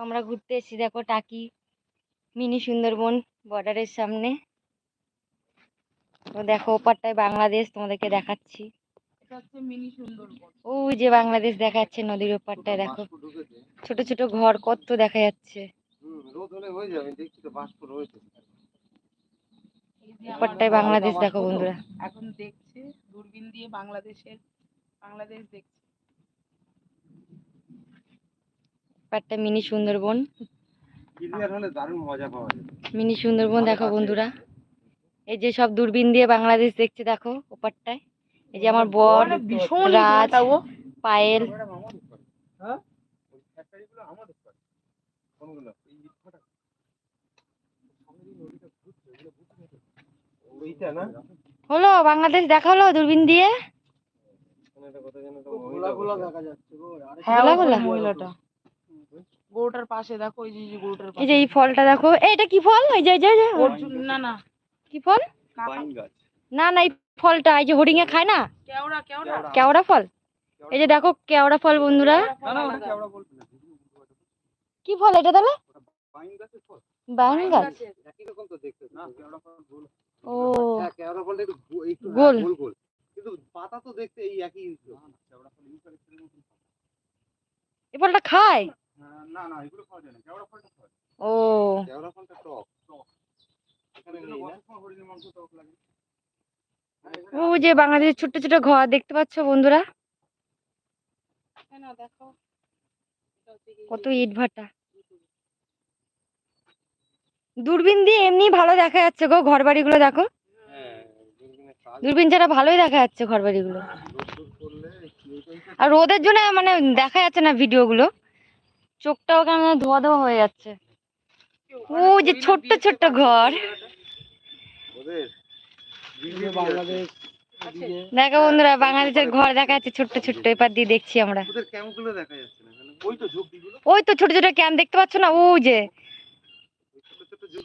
আমরা ঘুরতে এসেছি দেখো টাকি মিনি সুন্দরবন বর্ডারের সামনে। তো দেখো ওপারটায় বাংলাদেশ তোমাদেরকে দেখাচ্ছি। এটা হচ্ছে মিনি সুন্দরবন। ওই যে বাংলাদেশ দেখা যাচ্ছে নদীর ওপারটায় দেখো। ছোট ছোট ঘর কত দেখা যাচ্ছে। ওপারটায় বাংলাদেশ দেখো বন্ধুরা। এখন দেখছে দূরবীন দিয়ে বাংলাদেশের বাংলাদেশ দেখছে। ওপারটা মিনি সুন্দরবন। ক্লিয়ার হলে দারুণ মজা পাওয়া যাবে মিনি সুন্দরবন দেখো বন্ধুরা। এই যে সব দূরবীন দিয়ে বাংলাদেশ দেখছে দেখো ওপারটায়। এই যে আমার বর রাজ। পায়েল। হ্যাঁ? ওই ফ্যাক্টরিগুলো আমাদের করে কোনগুলো? এই ইটভাটা ওইটা না? হলো বাংলাদেশ দেখা হলো দূরবীন দিয়ে। হ্যাঁ গোলা গোলা? গরুটার পাশে দেখো এই যে এই যে গরুটার এই যে এই ফলটা দেখো। এটা কি ফল? এই যে যে, না না। কি ফল? না না এই ফলটা এই যে হরিং এ খায় না? কেওড়া কেওড়া। কেওড়া। ফল? এই যে দেখো কেওড়া ফল বন্ধুরা। কি ফল এটা তাহলে? বাইন গাছ। একই রকম তো দেখতে। না কেওড়া ফল ও। হ্যাঁ কেওড়া ফলটা একটু গো- একটু হ্যাঁ, গোল। গোল কিন্তু পাতা তো দেখতে এই একই। তো। কেওড়া ফল ইউক্যালিপটাসের মতো। এই ফলটা খায়? না না এগুলো খাওয়া যায় না। কেওড়া ফলটা খাওয়া যায়। ও। কেওড়া ফলটা টক। ও যে বাংলাদেশের ছোট ছোট ঘর দেখতে পাচ্ছ বন্ধুরা? হ্যাঁ, কত ইট ভাটা। দূরবীন দিয়ে এমনি ভালো দেখা যাচ্ছে গো ঘর বাড়িগুলো দেখো। হ্যাঁ দূরবীন ছাড়া ভালোই দেখা যাচ্ছে ঘর বাড়িগুলো আর রোদের জন্য মানে দেখা যাচ্ছে না ভিডিওগুলো। চোখটাও কেমন ধোয়া ধোয়া হয়ে যাচ্ছে। ও যে ছোট্ট ছোট্ট ঘর। ওদের দেখো বন্ধুরা বাংলাদেশের ঘর দেখা যাচ্ছে ছোট্ট ছোট্ট এপার দিয়ে দেখছি আমরা। ওদের ক্যাম্পগুলো দেখা যাচ্ছে না কেন ওই তো ঝোপড়িগুলো। ওই তো ছোট ছোট ক্যাম্প দেখতে পাচ্ছ না? ও যে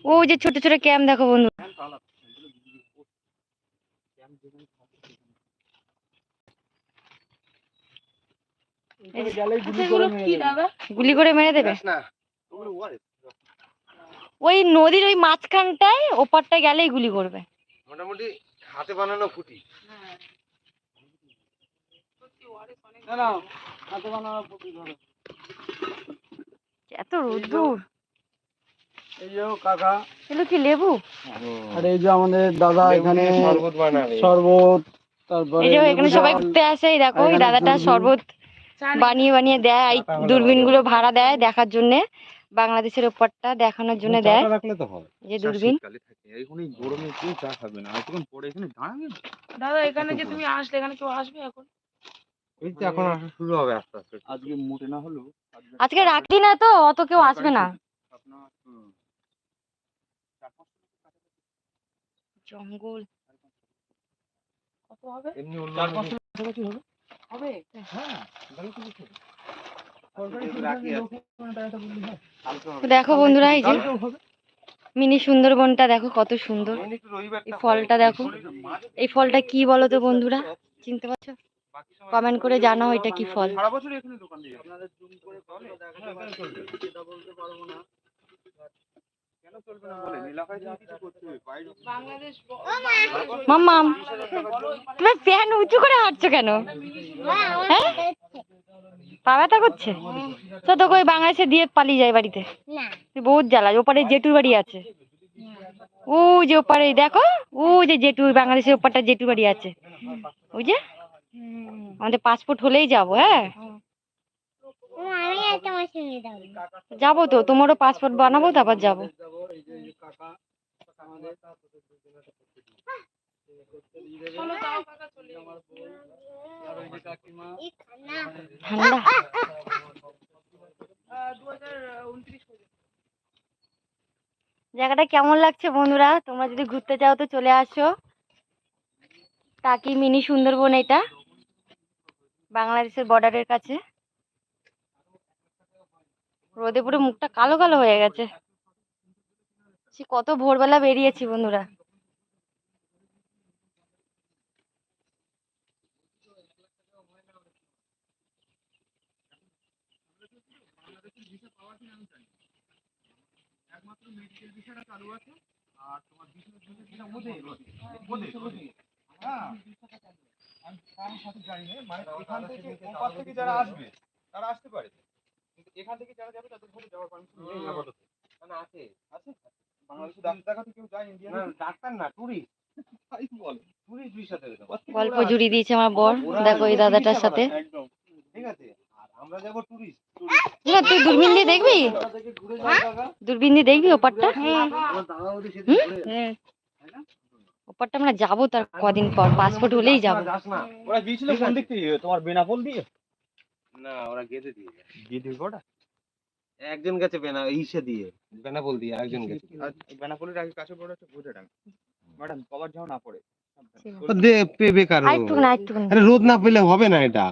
ও যে ছোট ছোট ক্যাম্প দেখো বন্ধু ক্যাম্প আলাদা এগুলো দিদি ক্যাম্প যেখানে থাকে সেখানে এখানে গেলেই আচ্ছা, গুলি করে মেরে দেবে। দাদা? গুলি করে মেরে দেবে? ওই নদীর ওই মাঝখানটায় ওপারটায় গেলেই গুলি করবে। মোটামুটি হাতে বানানো ফুটি হ্যাঁ এত রোদ্দুর। এই যে কাকা। এগুলো কি লেবু? আর এই যে আমাদের দাদা এখানে শরবত বানাবে। শরবত তারপরে এই যে এখানে সবাই ঘুরতে আসে এই দেখো ওই দাদাটা শরবত। বানিয়ে বানিয়ে দেয় এই দূরবীনগুলো ভাড়া দেয় দেখার জন্য বাংলাদেশের ওপরটা দেখানোর জন্য দেয় যে দূরবীন। দাদা এখানে যে তুমি আসলে এখানে কেউ আসবে এখন? এই তো এখন আসা শুরু হবে আস্তে আস্তে। আজকে মোটে না রাখি না তো অত কেউ আসবে না। জঙ্গল। কত হবে? এমনি চার পাঁচশো কাছাকাছি হবে। হবে? হ্যাঁ দেখো বন্ধুরা এই যে মিনি সুন্দরবনটা দেখো কত সুন্দর। এই ফলটা দেখো। এই ফলটা কি বলো তো বন্ধুরা? চিনতে পারছ? কমেন্ট করে জানাও এটা কি ফল। সারা বছর এখানে দোকান দিয়ে। আপনাদের জুম করে মাম্মাম তুমি প্যান উঁচু করে হাঁটছো কেন? হ্যাঁ? পা ব্যথা করছে? তো তোকে ওই বাংলাদেশে দিয়ে পালিয়ে যায় বাড়িতে। তুই বহুত জ্বালা ওপারে জেঠুর বাড়ি আছে। ও যে ওপারে দেখো ও যে জেঠুর বাংলাদেশের ওপারটা জেঠুর বাড়ি আছে। ওই যে? আমাদের পাসপোর্ট হলেই যাব হ্যাঁ? যাব। তো তোমারও পাসপোর্ট বানাবো তারপর যাব। ঠান্ডা। জায়গাটা কেমন লাগছে বন্ধুরা? তোমরা যদি ঘুরতে চাও তো চলে আসো। টাকি মিনি সুন্দরবন এটা বাংলাদেশের বর্ডারের কাছে। রোদে পুরো মুখটা কালো কালো হয়ে গেছে। সে কত ভোরবেলা বেরিয়েছি বন্ধুরা। হ্যাঁ সাথে না মানে এখান থেকে যারা আসবে, তারা আসতে পারে। এখান থেকে যারা যাবে তাদের ঘরে যাওয়ার পারমিশন নেই আপাতত। না আছে আছে। বাংলাদেশে ডাক্তার দেখাতে কেউ যায় ইন্ডিয়া ডাক্তার না টুরিস্ট গল্প জুড়ি দিয়েছে আমার বর। দেখো এই দাদাটার সাথে ঠিক আছে আমরা যাব তুই দূরবীন দিয়ে দেখবি? কাকা দূরবীন দিয়ে দেখবি ওপারটা? সেদিন ঘুরে ওপারটা আমরা যাব তার কদিন পর পাসপোর্ট হলেই যাব। যাস না। ওরা গিয়েছিল কোন দিক থেকে? তোমার বেনাপোল দিয়ে? না ওরা গেতে দিয়ে দিবি ওটা? একজন গেছে বেনা ইসে দিয়ে। বেনাপোল দিয়ে একজন গেছে। বেনাপোলের আগে কাছে ডাঙ্গা ম্যাডাম কভার যাও না পড়ে। না আরে রোদ না পেলে হবে না এটা।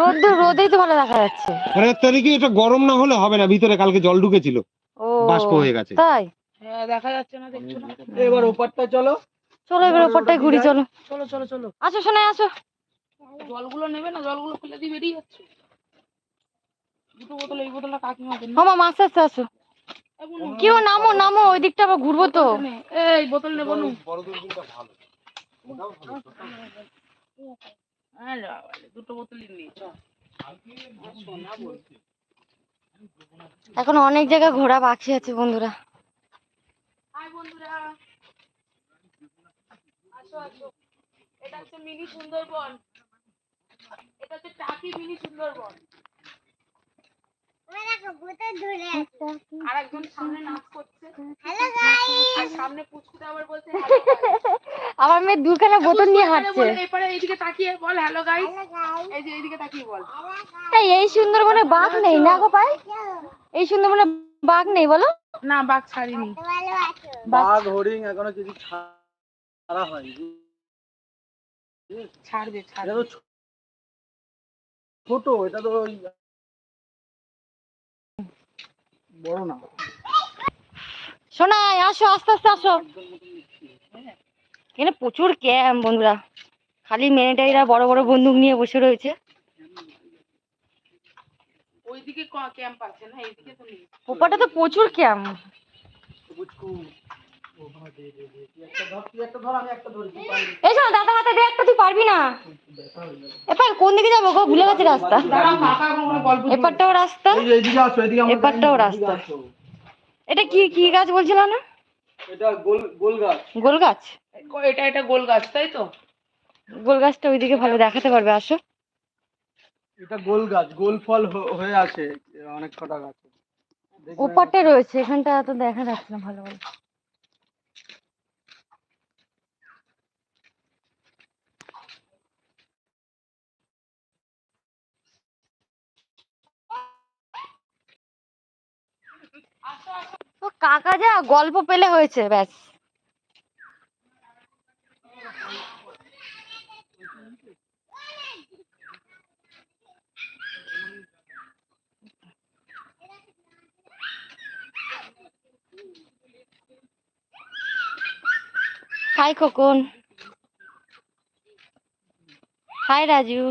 রোদ রোদেই তো ভালো দেখা যাচ্ছে। মানে তারিখে এটা গরম না হলে হবে না ভিতরে কালকে জল ঢুকেছিল। ও বাষ্প হয়ে গেছে। তাই? হ্যাঁ দেখা যাচ্ছে না দেখছ না? এবার ওপারটা চলো। চলো এবার ওপরটায় ঘুরি চলো। চলো চলো চলো। আসো শোনাই আসো। জলগুলো নেবে না জলগুলো ফেলে দিয়ে বেরিয়ে যাচ্ছে। দুটো বোতল এই বোতলটা কাকিমা দেন। মামা মাছ আসতে আসো। কেউ নামো নামো ওই দিকটা আবার ঘুরবো তো। এই বোতল নেব নু বড় দূরবীনটা ভালো দুটো বোতলই নিয়ে চল এখন অনেক জায়গা ঘোরা বাকি আছে বন্ধুরা। হাই বন্ধুরা। আসো আসো। এটা হচ্ছে মিনি সুন্দরবন। এটা হচ্ছে টাকি মিনি সুন্দরবন। আমার মেয়ে দুখানা বোতল নিয়ে হাঁটছে। বলে, এপারে এইদিকে তাকিয়ে বল এই যে এইদিকে তাকিয়ে বল। এই এই সুন্দরবনে বাঘ নেই না গো পাই? এই সুন্দরবনে বাঘ নেই বলো? না বাঘ ছাড়িনি। বাঘ হরিণ এখনও ছাড়া হয় ছাড়বে ছাড়বে। ছোট এটা তো ওই বড় না। শোনাই আসো আস্তে আস্তে আসো। এখানে প্রচুর ক্যাম্প বন্ধুরা। খালি মেনেটাইরা বড় বড় বন্দুক নিয়ে বসে রয়েছে। ওইদিকে ক্যাম্প আছে না? এইদিকে তো নেই। ওপারটা তো প্রচুর ক্যাম্প এই শোনো দাদা হাতে দে একটা তুই পারবি না। এবার কোন দিকে যাব গো? ভুলে গেছি রাস্তা। দাঁড়াও কাকা কোনো গল্প এপারটাও রাস্তা এই যে এদিকে আসো এদিকে আমার এপারটাও রাস্তা। এটা কি কি গাছ বলছিল না? এটা গোল গোল গাছ। গোল গাছ? এটা এটা গোল গাছ তাই তো? গোল গাছটা ওইদিকে ভালো দেখাতে পারবে আসো। এটা গোল গাছ গোল ফল হয়ে আছে অনেক কটা গাছ। ওপারটা রয়েছে এখানটা তো দেখা যাচ্ছে না ভালো করে। ও কাকা যা গল্প পেলে হয়েছে ব্যাস। হাই খোকন। হাই রাজু।